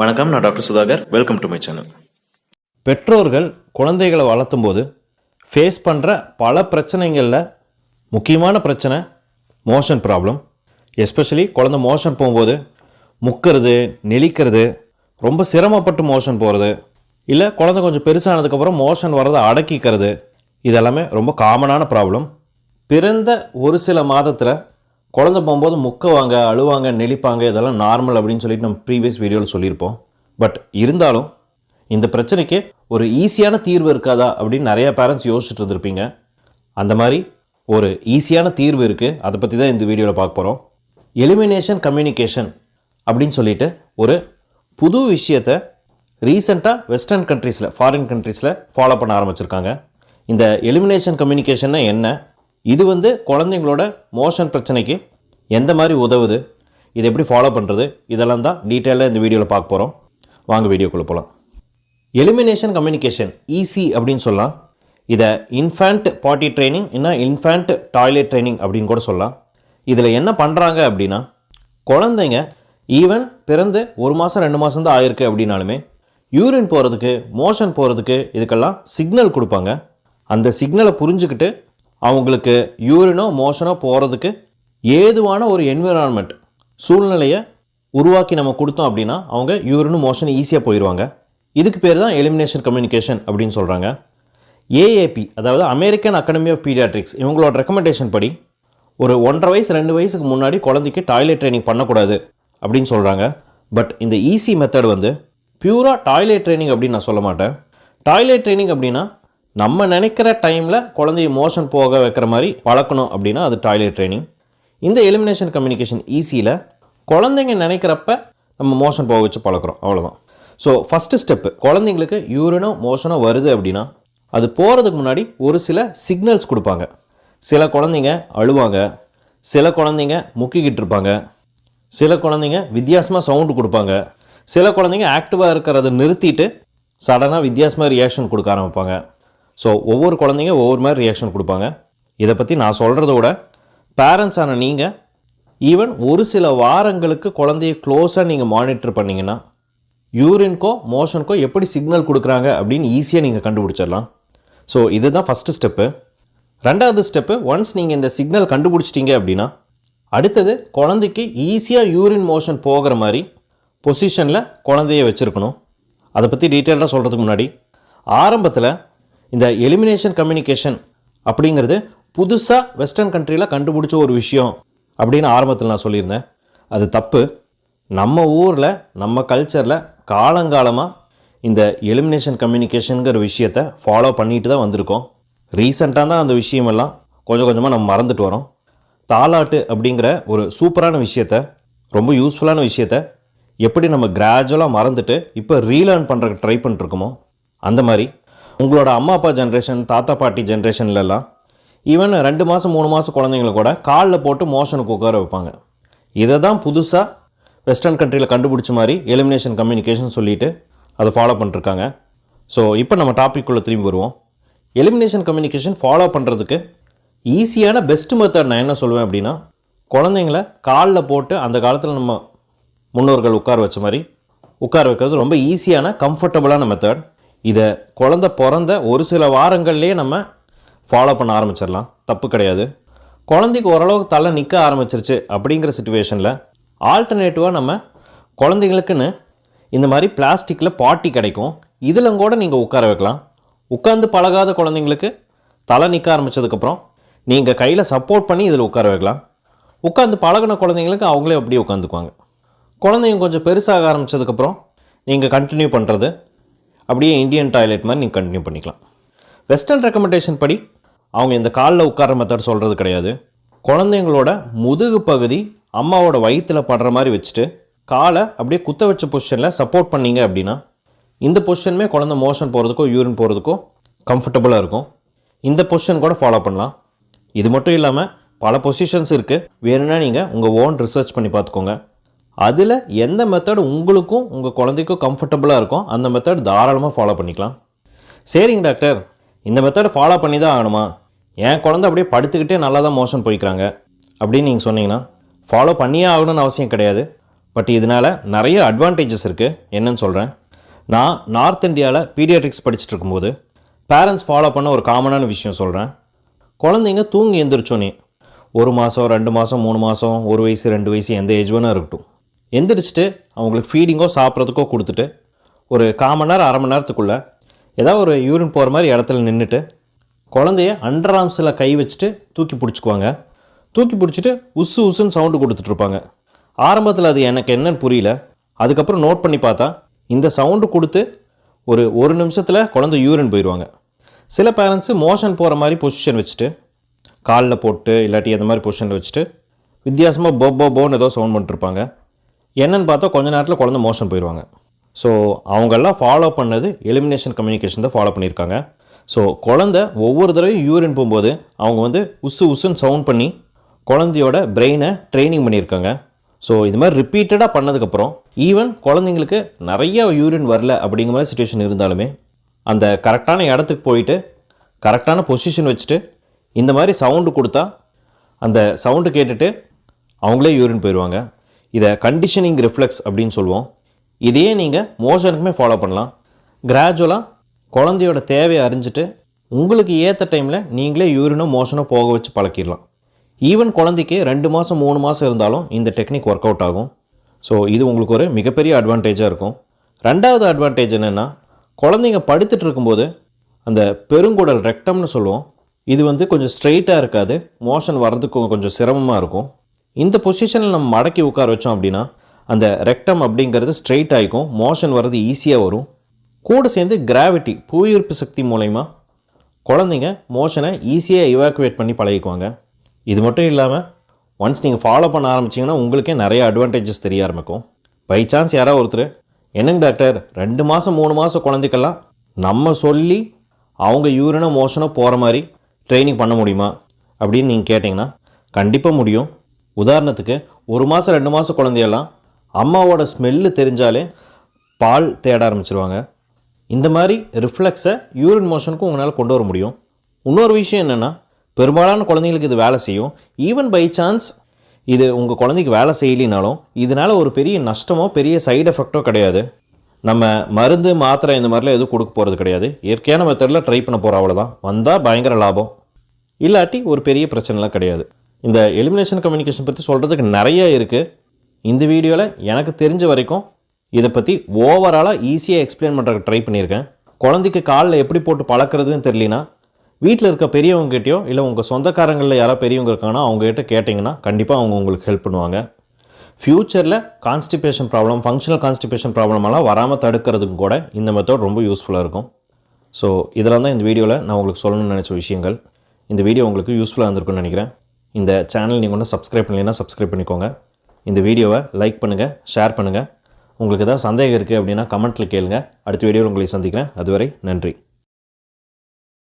வணக்கம் நான் doctor Sudhakar. Welcome to my channel பெற்றோர்கள் குழந்தைகளை வளர்த்தும் போது ஃபேஸ் பண்ணுற பல பிரச்சனைகளில் முக்கியமான பிரச்சனை மோஷன் ப்ராப்ளம் எஸ்பெஷலி குழந்தை மோஷன் போகும்போது முக்கிறது நெளிக்கிறது ரொம்ப சிரமப்பட்டு மோஷன் போகிறது இல்லை குழந்தை கொஞ்சம் பெருசானதுக்கப்புறம் மோஷன் வர்றதை அடக்கிக்கிறது இதெல்லாமே ரொம்ப காமனான ப்ராப்ளம் பிறந்த ஒரு சில மாதத்தில் குழந்தை போகும்போது முக்கவாங்க அழுவாங்க நெளிப்பாங்க இதெல்லாம் நார்மல் அப்படின்னு சொல்லிட்டு நம்ம ப்ரீவியஸ் வீடியோவில் சொல்லியிருப்போம். பட் இருந்தாலும் இந்த பிரச்சனைக்கு ஒரு ஈஸியான தீர்வு இருக்காதா அப்படின்னு நிறைய பேரண்ட்ஸ் யோசிச்சுட்டு இருந்திருப்பீங்க. அந்த மாதிரி ஒரு ஈஸியான தீர்வு இருக்குது அதை பற்றி தான் இந்த வீடியோவில் பார்க்க போகிறோம் எலிமினேஷன் கம்யூனிகேஷன் அப்படின்னு சொல்லிட்டு ஒரு புது விஷயத்தை ரீசெண்டாக வெஸ்டர்ன் கண்ட்ரீஸில் ஃபாரின் கண்ட்ரீஸில் ஃபாலோ பண்ண ஆரம்பிச்சிருக்காங்க. இந்த எலிமினேஷன் கம்யூனிகேஷன்னா என்ன? இது வந்து குழந்தைங்களோட மோஷன் பிரச்சனைக்கு எந்த மாதிரி உதவுது இது எப்படி ஃபாலோ பண்ணுறது இதெல்லாம் தான் டீட்டெயிலாக இந்த வீடியோவில் பார்க்க போகிறோம் வாங்க வீடியோக்குள்ளே போகலாம் எலிமினேஷன் கம்யூனிகேஷன் ஈஸி அப்படின்னு சொல்லலாம். இதை இன்ஃபேண்ட் பாட்டி ட்ரைனிங் என்ன இன்ஃபேண்ட் டாய்லெட் ட்ரைனிங் அப்படின்னு கூட சொல்லலாம். இதில் என்ன பண்ணுறாங்க அப்படின்னா குழந்தைங்க ஈவன் பிறந்து ஒரு மாதம் ரெண்டு மாதம் தான் ஆயிருக்கு அப்படின்னாலுமே யூரின் போகிறதுக்கு மோஷன் போகிறதுக்கு இதுக்கெல்லாம் சிக்னல் கொடுப்பாங்க. அந்த சிக்னலை புரிஞ்சுக்கிட்டு அவங்களுக்கு யூரினோ மோஷனோ போகிறதுக்கு ஏதுவான ஒரு என்விரான்மெண்ட் சூழ்நிலையை உருவாக்கி நம்ம கொடுத்தோம் அப்படின்னா அவங்க யூரினும் மோஷன் ஈஸியாக போயிடுவாங்க இதுக்கு பேர் தான் எலிமினேஷன் கம்யூனிகேஷன் அப்படின்னு சொல்கிறாங்க ஏஏபி அதாவது அமெரிக்கன் அகாடமி ஆஃப் பீடியாட்ரிக்ஸ் இவங்களோட ரெக்கமெண்டேஷன் படி ஒரு ஒன்றரை வயசு ரெண்டு வயசுக்கு முன்னாடி குழந்தைக்கு டாய்லெட் ட்ரைனிங் பண்ணக்கூடாது அப்படின்னு சொல்கிறாங்க பட் இந்த ஈஸி மெத்தட் வந்து பியூராக டாய்லெட் ட்ரைனிங் அப்படின்னு நான் சொல்ல மாட்டேன். டாய்லெட் ட்ரைனிங் அப்படின்னா நம்ம நினைக்கிற டைமில் குழந்தைய மோஷன் போக வைக்கிற மாதிரி பழக்கணும் அப்படின்னா அது டாய்லெட் ட்ரைனிங் இந்த எலிமினேஷன் கம்யூனிகேஷன் ஈஸியில் குழந்தைங்க நினைக்கிறப்ப நம்ம மோஷன் போக வச்சு பழக்கிறோம் அவ்வளோதான் ஸோ ஃபஸ்ட்டு ஸ்டெப்பு குழந்தைங்களுக்கு யூரினோ மோஷனோ வருது அப்படின்னா அது போகிறதுக்கு முன்னாடி ஒரு சில சிக்னல்ஸ் கொடுப்பாங்க. சில குழந்தைங்க அழுவாங்க. சில குழந்தைங்க முக்கிக்கிட்டு இருப்பாங்க. சில குழந்தைங்க வித்தியாசமாக சவுண்டு கொடுப்பாங்க. சில குழந்தைங்க ஆக்டிவாக இருக்கிறத நிறுத்திட்டு சடனாக வித்தியாசமாக ரியாக்ஷன் கொடுக்க ஆரம்பிப்பாங்க. ஸோ ஒவ்வொரு குழந்தைங்க ஒவ்வொரு மாதிரி ரியாக்ஷன் கொடுப்பாங்க. இதை பற்றி நான் சொல்கிறத விட பேரண்ட்ஸான நீங்கள் ஈவன் ஒரு சில வாரங்களுக்கு குழந்தைய க்ளோஸாக நீங்கள் மானிட்டர் பண்ணிங்கன்னா யூரின்கோ மோஷனுக்கோ எப்படி சிக்னல் கொடுக்குறாங்க அப்படின்னு ஈஸியாக நீங்கள் கண்டுபிடிச்சிடலாம். ஸோ இதுதான் ஃபஸ்ட்டு ஸ்டெப்பு ரெண்டாவது ஸ்டெப்பு ஒன்ஸ் நீங்கள் இந்த சிக்னல் கண்டுபிடிச்சிட்டிங்க அப்படின்னா அடுத்தது குழந்தைக்கு ஈஸியாக யூரின் மோஷன் போகிற மாதிரி பொசிஷனில் குழந்தைய வச்சுருக்கணும். அதை பற்றி டீட்டெயிலாக சொல்கிறதுக்கு முன்னாடி ஆரம்பத்தில் இந்த எலிமினேஷன் கம்யூனிகேஷன் அப்படிங்கிறது புதுசாக வெஸ்டர்ன் கண்ட்ரியில் கண்டுபிடிச்ச ஒரு விஷயம் அப்படின்னு ஆரம்பத்தில் நான் சொல்லியிருந்தேன். அது தப்பு. நம்ம ஊரில் நம்ம கல்ச்சரில் காலங்காலமாக இந்த எலிமினேஷன் கம்யூனிகேஷனுங்கிற விஷயத்தை ஃபாலோ பண்ணிட்டு தான் வந்திருக்கோம். ரீசெண்டாக தான் அந்த விஷயமெல்லாம் கொஞ்சம் கொஞ்சமாக நம்ம மறந்துட்டு வரோம். தாலாட்டு அப்படிங்கிற ஒரு சூப்பரான விஷயத்த ரொம்ப யூஸ்ஃபுல்லான விஷயத்த எப்படி நம்ம கிராஜுவலாக மறந்துட்டு இப்போ ரீலேர்ன் பண்ணுறதுக்கு ட்ரை பண்ணிட்டுருக்கோமோ அந்த மாதிரி உங்களோட அம்மா அப்பா ஜென்ரேஷன் தாத்தா பாட்டி ஜென்ரேஷன்லலாம் ஈவன் ரெண்டு மாதம் மூணு மாதம் குழந்தைங்களை கூட காலில் போட்டு மோஷனுக்கு உட்கார வைப்பாங்க. இதை தான் புதுசாக வெஸ்டர்ன் கண்ட்ரியில் கண்டுபிடிச்ச மாதிரி எலிமினேஷன் கம்யூனிகேஷன் சொல்லிட்டு அதை ஃபாலோ பண்ணிருக்காங்க. ஸோ இப்போ நம்ம டாப்பிக்குள்ளே திரும்பி வருவோம். எலிமினேஷன் கம்யூனிகேஷன் ஃபாலோ பண்ணுறதுக்கு ஈஸியான பெஸ்ட் மெத்தட் நான் என்ன சொல்லுவேன் அப்படின்னா குழந்தைங்கள காலில் போட்டு அந்த காலத்தில் நம்ம முன்னோர்கள் உட்கார வச்ச மாதிரி உட்கார வைக்கிறது ரொம்ப ஈஸியான கம்ஃபர்டபுளான மெத்தட் இதை குழந்த பிறந்த ஒரு சில வாரங்கள்லேயே நம்ம ஃபாலோ பண்ண ஆரம்பிச்சிடலாம். தப்பு கிடையாது. குழந்தைக்கு ஓரளவுக்கு தலை நிற்க ஆரம்பிச்சிருச்சு அப்படிங்கிற சுச்சுவேஷனில் ஆல்டர்னேட்டிவாக நம்ம குழந்தைங்களுக்குன்னு இந்த மாதிரி பிளாஸ்டிக்கில் பாட்டி கிடைக்கும். இதில் கூட நீங்கள் உட்கார வைக்கலாம். உட்காந்து பழகாத குழந்தைங்களுக்கு தலை நிற்க ஆரம்பித்ததுக்கப்புறம் நீங்கள் கையில் சப்போர்ட் பண்ணி இதில் உட்கார வைக்கலாம். உட்காந்து பழகின குழந்தைங்களுக்கு அவங்களே அப்படியே உட்காந்துக்குவாங்க. குழந்தைங்க கொஞ்சம் பெருசாக ஆரம்பித்ததுக்கப்புறம் நீங்கள் கண்டினியூ பண்ணுறது அப்படியே இந்தியன் டாய்லெட் மாதிரி நீங்கள் கண்டினியூ பண்ணிக்கலாம். வெஸ்டர்ன் ரெக்கமெண்டேஷன் படி அவங்க இந்த காலில் உட்கார மெத்தட் சொல்கிறது கிடையாது. குழந்தைங்களோட முதுகு பகுதி அம்மாவோட வயிற்றில் படுற மாதிரி வச்சுட்டு காலை அப்படியே குத்த வச்ச பொசிஷனில் சப்போர்ட் பண்ணீங்க அப்படின்னா இந்த பொசிஷனுமே குழந்தை மோஷன் போகிறதுக்கோ யூரின் போகிறதுக்கோ கம்ஃபர்டபுளாக இருக்கும். இந்த பொசிஷன் கூட ஃபாலோ பண்ணலாம். இது மட்டும் இல்லாமல் பல பொசிஷன்ஸ் இருக்குது வேணும்னா நீங்கள் உங்கள் ஓன் ரிசர்ச் பண்ணி பார்த்துக்கோங்க. அதில் எந்த மெத்தட் உங்களுக்கும் உங்கள் குழந்தைக்கும் கம்ஃபர்டபுளாக இருக்கும் அந்த மெத்தட் தாராளமாக ஃபாலோ பண்ணிக்கலாம். சரிங்க டாக்டர் இந்த மெத்தட் ஃபாலோ பண்ணி தான் ஆகணுமா? என் குழந்தை அப்படியே படுத்துக்கிட்டே நல்லா தான் மோஷன் போய்க்கிறாங்க. அப்படின்னு நீங்கள் சொன்னீங்கன்னா ஃபாலோ பண்ணியே ஆகணும்னு அவசியம் கிடையாது. பட் இதனால் நிறைய அட்வான்டேஜஸ் இருக்குது என்னன்னு சொல்கிறேன் நான் நார்த் இந்தியாவில் பீடியாட்ரிக்ஸ் படிச்சுட்டு இருக்கும்போது பேரண்ட்ஸ் ஃபாலோ பண்ண ஒரு காமனான விஷயம் சொல்கிறேன் குழந்தைங்க தூங்கி எந்திரிச்சோன்னே ஒரு மாதம் ரெண்டு மாதம் மூணு மாதம் ஒரு வயசு ரெண்டு வயசு எந்த ஏஜ் வேணால் இருக்கட்டும். எந்திரிச்சிட்டு அவங்களுக்கு ஃபீடிங்கோ சாப்பிட்றதுக்கோ கொடுத்துட்டு ஒரு கால் மணி நேரம் அரை மணி நேரத்துக்குள்ளே ஏதாவது ஒரு யூரின் போகிற மாதிரி இடத்துல நின்றுட்டு குழந்தைய அண்டர் ஆர்ம்ஸில் கை வச்சுட்டு தூக்கி பிடிச்சிக்குவாங்க. தூக்கி பிடிச்சிட்டு உசு உசுன்னு சவுண்டு கொடுத்துட்ருப்பாங்க ஆரம்பத்தில் அது எனக்கு என்னன்னு புரியல. அதுக்கப்புறம் நோட் பண்ணி பார்த்தா இந்த சவுண்டு கொடுத்து ஒரு ஒரு நிமிஷத்தில் குழந்தை யூரின் போயிடுவாங்க சில பேரண்ட்ஸு மோஷன் போகிற மாதிரி பொசிஷன் வச்சுட்டு காலில் போட்டு இல்லாட்டி அந்த மாதிரி பொசிஷனில் வச்சுட்டு வித்தியாசமாக போ போ போன்னு ஏதோ சவுண்ட் பண்ணிட்டுருப்பாங்க என்னன்னு பார்த்தா கொஞ்ச நேரத்தில் குழந்தை மோஷன் போயிடுவாங்க. ஸோ அவங்கெல்லாம் ஃபாலோ பண்ணது எலிமினேஷன் கம்யூனிகேஷன் தான் ஃபாலோ பண்ணியிருக்காங்க. ஸோ குழந்தை ஒவ்வொரு தடவையும் யூரின் போகும்போது அவங்க வந்து உசு உசுன்னு சவுண்ட் பண்ணி குழந்தையோட பிரெயினை ட்ரைனிங் பண்ணியிருக்காங்க. ஸோ இது மாதிரி ரிப்பீட்டடாக பண்ணதுக்கப்புறம் ஈவன் குழந்தைங்களுக்கு நிறைய யூரின் வரல அப்படிங்கிற மாதிரி சுச்சுவேஷன் இருந்தாலுமே அந்த கரெக்டான இடத்துக்கு போயிட்டு கரெக்டான பொசிஷன் வச்சுட்டு இந்த மாதிரி சவுண்டு கொடுத்தா அந்த சவுண்டு கேட்டுட்டு அவங்களே யூரின் போயிடுவாங்க. இதை கண்டிஷனிங் ரிஃப்ளெக்ஸ் அப்படின்னு சொல்லுவோம். இதையே நீங்கள் மோஷனுக்குமே ஃபாலோ பண்ணலாம். கிராஜுவலாக குழந்தையோட தேவையை அறிஞ்சிட்டு உங்களுக்கு ஏற்ற டைமில் நீங்களே யூரினோ மோஷனோ போக வச்சு பழக்கிடலாம். ஈவன் குழந்தைக்கு ரெண்டு மாதம் மூணு மாதம் இருந்தாலும் இந்த டெக்னிக் ஒர்க் அவுட் ஆகும். ஸோ இது உங்களுக்கு ஒரு மிகப்பெரிய அட்வான்டேஜாக இருக்கும். ரெண்டாவது அட்வான்டேஜ் என்னென்னா குழந்தைங்க படுத்துட்டு இருக்கும்போது அந்த பெருங்குடல் ரெக்டம்னு சொல்லுவோம். இது வந்து கொஞ்சம் ஸ்ட்ரெயிட்டாக இருக்காது. மோஷன் வர்றதுக்கு கொஞ்சம் சிரமமாக இருக்கும். இந்த பொசிஷனில் நம்ம மடக்கி உட்கார வச்சோம் அப்படின்னா அந்த ரெக்டம் அப்படிங்கிறது ஸ்ட்ரெயிட் ஆகிக்கும் மோஷன் வர்றது ஈஸியாக வரும். கூட சேர்ந்து கிராவிட்டி புவியீர்ப்பு சக்தி மூலயமா குழந்தைங்க மோஷனை ஈஸியாக இவாக்குவேட் பண்ணி பழகிக்குவாங்க. இது மட்டும் இல்லாமல் ஒன்ஸ் நீங்கள் ஃபாலோ பண்ண ஆரம்பிச்சிங்கன்னா உங்களுக்கே நிறைய அட்வான்டேஜஸ் தெரிய ஆரம்பிக்கும். பை சான்ஸ் யாராவது ஒருத்தர் என்னங்க டாக்டர் ரெண்டு மாதம் மூணு மாதம் குழந்தைக்கெல்லாம் நம்ம சொல்லி அவங்க யூரினோ மோஷனோ போகிற மாதிரி ட்ரைனிங் பண்ண முடியுமா அப்படின்னு நீங்கள் கேட்டிங்கன்னா கண்டிப்பாக முடியும். உதாரணத்துக்கு ஒரு மாதம் ரெண்டு மாதம் குழந்தையெல்லாம் அம்மாவோட ஸ்மெல்லு தெரிஞ்சாலே பால் தேட ஆரம்பிச்சிருவாங்க. இந்த மாதிரி ரிஃப்ளெக்ஸை யூரின் மோஷனுக்கும் உங்களால் கொண்டு வர முடியும். இன்னொரு விஷயம் என்னென்னா பெரும்பாலான குழந்தைங்களுக்கு இது வேலை செய்யும். ஈவன் பை சான்ஸ் இது உங்கள் குழந்தைக்கு வேலை செய்யலினாலும் இதனால் ஒரு பெரிய நஷ்டமோ பெரிய சைடு எஃபெக்டோ கிடையாது. நம்ம மருந்து மாத்திரை இந்த மாதிரிலாம் எதுவும் கொடுக்க போகிறது கிடையாது. இயற்கையான மெத்தடில் ட்ரை பண்ண போகிற அவ்வளோதான் வந்தால் பயங்கர லாபம். இல்லாட்டி ஒரு பெரிய பிரச்சனைலாம் கிடையாது. இந்த எலிமினேஷன் கம்யூனிகேஷன் பற்றி சொல்கிறதுக்கு நிறைய இருக்குது இந்த வீடியோவில் எனக்கு தெரிஞ்ச வரைக்கும் இதை பற்றி ஓவராலாக ஈஸியாக எக்ஸ்பிளைன் பண்ணுறதுக்கு ட்ரை பண்ணியிருக்கேன். குழந்தைக்கு காலில் எப்படி போட்டு பழக்கிறதுன்னு தெரியலனா வீட்டில் இருக்க பெரியவங்ககிட்டயோ இல்லை உங்கள் சொந்தக்காரங்களில் யாராவது பெரியவங்க இருக்காங்கன்னா அவங்ககிட்ட கேட்டிங்கன்னா கண்டிப்பாக அவங்க உங்களுக்கு ஹெல்ப் பண்ணுவாங்க. ஃப்யூச்சரில் கான்ஸ்டிபேஷன் ப்ராப்ளம் ஃபங்க்ஷனல் கான்ஸ்டிபேஷன் ப்ராப்ளமெல்லாம் வராமல் தடுக்கிறதுக்கும் கூட இந்த மெத்தட் ரொம்ப யூஸ்ஃபுல்லாக இருக்கும். ஸோ இதெல்லாம் தான் இந்த வீடியோவில் நான் உங்களுக்கு சொல்லணும்னு நினச்ச விஷயங்கள். இந்த வீடியோ உங்களுக்கு யூஸ்ஃபுல்லாக இருந்திருக்குன்னு நினைக்கிறேன். இந்த சேனல் நீங்கள் ஒன்றும் சப்ஸ்கிரைப் பண்ணலைன்னா சப்ஸ்கிரைப் பண்ணிக்கோங்க. இந்த வீடியோவை லைக் பண்ணுங்கள் ஷேர் பண்ணுங்கள் உங்களுக்கு ஏதாவது சந்தேகம் இருக்குது அப்படின்னா கமெண்ட்டில் கேளுங்க. அடுத்த வீடியோவில் உங்களை சந்திக்கிறேன். அதுவரை நன்றி.